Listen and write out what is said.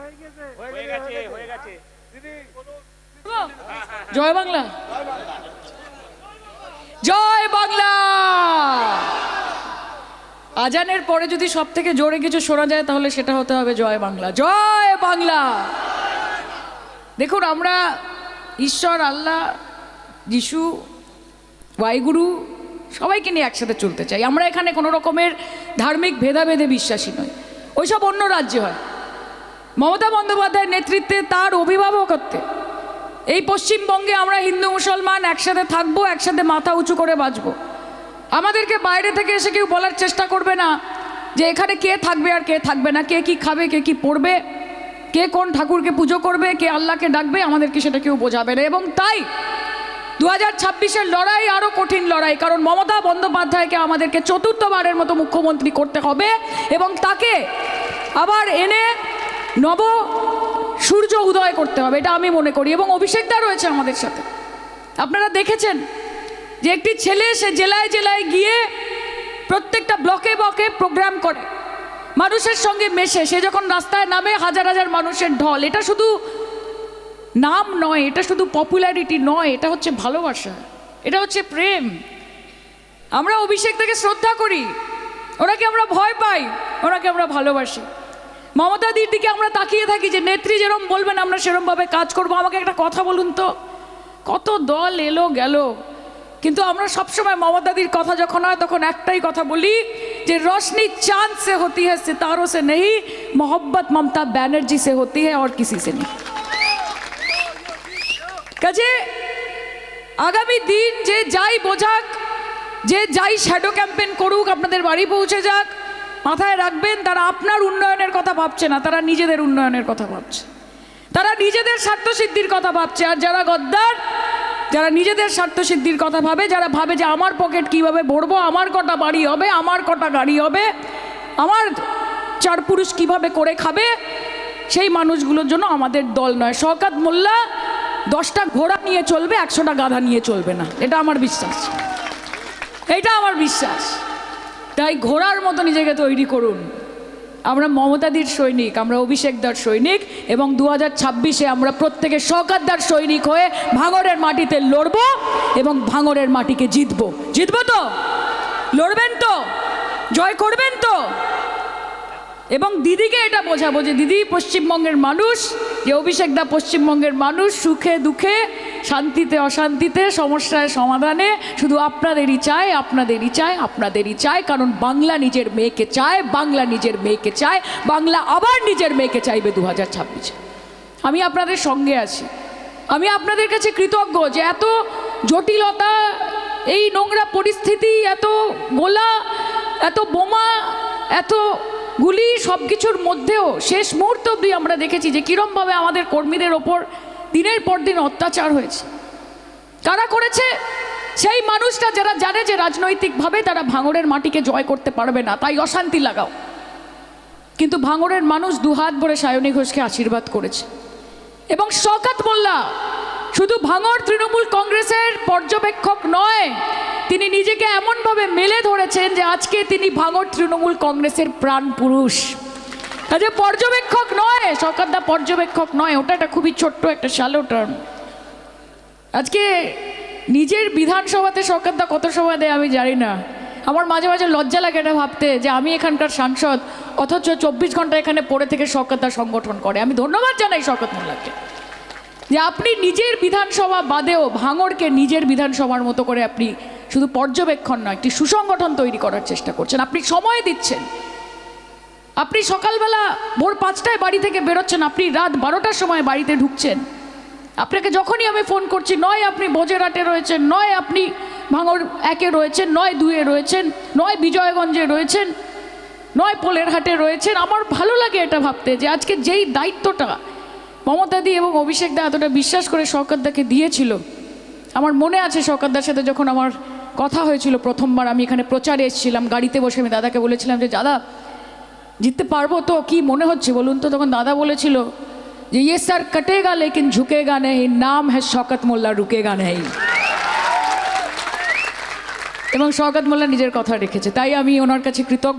হয়ে গেছে। হয়ে গেছে জয় বাংলা। জয় বাংলা। আজানের পরে যদি সব থেকে জোরে কিছু শোনা যায় তাহলে সেটা হতে হবে জয় বাংলা। জয় বাংলা। দেখুন আমরা ঈশ্বর আল্লাহ যিশু ওয়াইগুরু সবাইকে নিয়ে একসাথে চলতে চাই। আমরা এখানে কোনো রকমের ধার্মিক ভেদাভেদে বিশ্বাসী নই। ওইসব অন্য রাজ্যে হয়। মমতা বন্দ্যোপাধ্যায়ের নেতৃত্বে তার অভিভাবকত্বে। এই পশ্চিমবঙ্গে আমরা হিন্দু, মুসলমান একসাথে থাকব, একসাথে মাথা উঁচু করে বাঁচবো। আমাদেরকে বাইরে থেকে এসে কেউ বলার চেষ্টা করবে না যে এখানে কে থাকবে আর কে থাকবে না, কে কি খাবে, কে কি পড়বে, কে কোন ঠাকুরকে পুজো করবে, কে আল্লাহকে ডাকবে, আমাদেরকে সেটা কেউ বোঝাবে না। এবং তাই দু হাজার ছাব্বিশের লড়াই আরও কঠিন লড়াই, কারণ মমতা বন্দ্যোপাধ্যায়কে আমাদেরকে চতুর্থবারের মতো মুখ্যমন্ত্রী করতে হবে এবং তাকে আবার এনে নব সূর্য উদয় করতে হবে, এটা আমি মনে করি। এবং অভিষেকদা রয়েছে আমাদের সাথে। আপনারা দেখেছেন যে একটি ছেলে সে জেলায় জেলায় গিয়ে প্রত্যেকটা ব্লকে ব্লকে প্রোগ্রাম করে। মানুষের সঙ্গে মেশে, সে যখন রাস্তায় নামে, হাজার হাজার মানুষের ঢল। এটা শুধু নাম নয়, এটা শুধু পপুলারিটি নয়, এটা হচ্ছে ভালোবাসা, এটা হচ্ছে প্রেম। আমরা অভিষেক থেকে শ্রদ্ধা করি। ওনাকে আমরা ভয় পাই, ওনাকে আমরা ভালোবাসি। মমতাদির দিকে আমরা তাকিয়ে থাকি যে নেত্রী যেরম বলবেন, আমরা সেরমভাবে কাজ করব। আমাকে একটা কথা বলুন তো। কত দল এলো, গেল। কিন্তু আমরা সবসময় মমতাদির কথা যখন হয়, তখন একটাই কথা বলি যে রোশনি চাঁদ সে হতি হ্যাঁ সিতারো সে নেই মোহব্বত মমতা ব্যানার্জি সে হতি হ্যাঁ আর কিসি সে নেই। কাজে, আগামী দিন যে যাই বোঝাক, যে যাই শ্যাডো ক্যাম্পেন করুক, আপনাদের বাড়ি পৌঁছে যাক মাথায় রাখবেন, তারা আপনার উন্নয়নের কথা ভাবছে না, তারা নিজেদের উন্নয়নের কথা ভাবছে। তারা নিজেদের স্বার্থসিদ্ধির কথা ভাবছে, আর যারা গদ্দার, যারা নিজেদের স্বার্থসিদ্ধির কথা ভাবে, যারা ভাবে যে আমার পকেট কীভাবে ভরবো, আমার কটা বাড়ি হবে, আমার কটা গাড়ি হবে, আমার চার পুরুষ কীভাবে করে খাবে, সেই মানুষগুলোর জন্য আমাদের দল নয়। শওকাত মোল্লা দশটা ঘোড়া নিয়ে চলবে, একশোটা গাধা নিয়ে চলবে না। এটা আমার বিশ্বাস। এটা আমার বিশ্বাস। তাই ঘোড়ার মতো নিজেকে তৈরি করুন। আমরা মমতাদির সৈনিক, আমরা অভিষেকদার সৈনিক এবং দু হাজার ছাব্বিশে আমরা প্রত্যেকে শওকাতদার সৈনিক হয়ে ভাঙরের মাটিতে লড়ব এবং ভাঙরের মাটিকে জিতব। জিতব তো? লড়বেন তো? জয় করবেন তো? এবং দিদিকে এটা বোঝাবো যে দিদি পশ্চিমবঙ্গের মানুষ, যে অভিষেকদা পশ্চিমবঙ্গের মানুষ, সুখে দুঃখে, শান্তিতে অশান্তিতে, সমস্যায় সমাধানে, শুধু আপনাদেরই চায় আপনাদেরই চায় আপনাদেরই চায়, কারণ বাংলা নিজের মেয়েকে চায়, বাংলা নিজের মেয়েকে চায়, বাংলা আবার নিজের মেয়েকে চাইবে দু হাজার ছাব্বিশে। আমি আপনাদের সঙ্গে আছি। আমি আপনাদের কাছে কৃতজ্ঞ যে এত জটিলতা, এই নোংরা পরিস্থিতি, এত গোলা, এত বোমা, এত গুলি সব কিছুর মধ্যেও শেষ মুহূর্ত অবধি আমরা দেখেছি যে কীরমভাবে আমাদের কর্মীদের ওপর দিনের পর দিন অত্যাচার হয়েছে। কারা করেছে, সেই মানুষটা যারা জানে যে রাজনৈতিকভাবে তারা ভাঙড়ের মাটিকে জয় করতে পারবে না, তাই অশান্তি লাগাও। কিন্তু ভাঙড়ের মানুষ দুহাত ভরে সায়নী ঘোষকে আশীর্বাদ করেছে। এবং শকাত মোল্লা শুধু ভাঙড় তৃণমূল কংগ্রেসের পর্যবেক্ষক নয়, তিনি নিজেকে এমনভাবে মেলে ধরেছেন যে আজকে তিনি ভাঙড় তৃণমূল কংগ্রেসের প্রাণ পুরুষ। কাজে পর্যবেক্ষক নয়, সরকারদা পর্যবেক্ষক নয়, ওটা একটা খুবই ছোট্ট একটা শ্যালো টার্ম আজকে নিজের বিধানসভাতে সরকারদা কত সময় দেয় আমি জানি না। আমার মাঝে মাঝে লজ্জা লাগে এটা ভাবতে যে আমি এখানকার সাংসদ, অথচ চব্বিশ ঘণ্টা এখানে পড়ে থেকে সরকারদা সংগঠন করে। আমি ধন্যবাদ জানাই শওকত মোল্লাকে। যে আপনি নিজের বিধানসভা বাদেও ভাঙড়কে নিজের বিধানসভার মতো করে আপনি শুধু পর্যবেক্ষণ নয়, একটি সুসংগঠন তৈরি করার চেষ্টা করছেন। আপনি সময় দিচ্ছেন। আপনি সকালবেলা ভোর পাঁচটায় বাড়ি থেকে বেরোচ্ছেন, আপনি রাত বারোটার সময় বাড়িতে ঢুকছেন। আপনাকে যখনই আমি ফোন করছি, নয় আপনি বোজেরহাটে রয়েছেন, নয় আপনি ভাঙড় একে রয়েছেন, নয় দুয়ে রয়েছেন, নয় বিজয়গঞ্জে রয়েছেন, নয় পোলের হাটে রয়েছেন। আমার ভালো লাগে এটা ভাবতে যে আজকে যেই দায়িত্বটা মমতাদি এবং অভিষেক দা এতটা বিশ্বাস করে সরকারদাকে দিয়েছিল। আমার মনে আছে সরকারদার সাথে যখন আমার কথা হয়েছিল প্রথমবার, আমি এখানে প্রচারে এসেছিলাম, গাড়িতে বসে আমি দাদাকে বলেছিলাম যে, দাদা, জিততে পারব তো, কি মনে হচ্ছে? বলুন তো, তখন দাদা বলেছিল যে ইয়ে স্যার কটেগা, লেকিন ঝুঁকেগা নেই, নাম হ্যাঁ শকত মোল্লা, রুকেগা নেই। এবং শওকত মোল্লা নিজের কথা রেখেছে, তাই আমি ওনার কাছে কৃতজ্ঞ।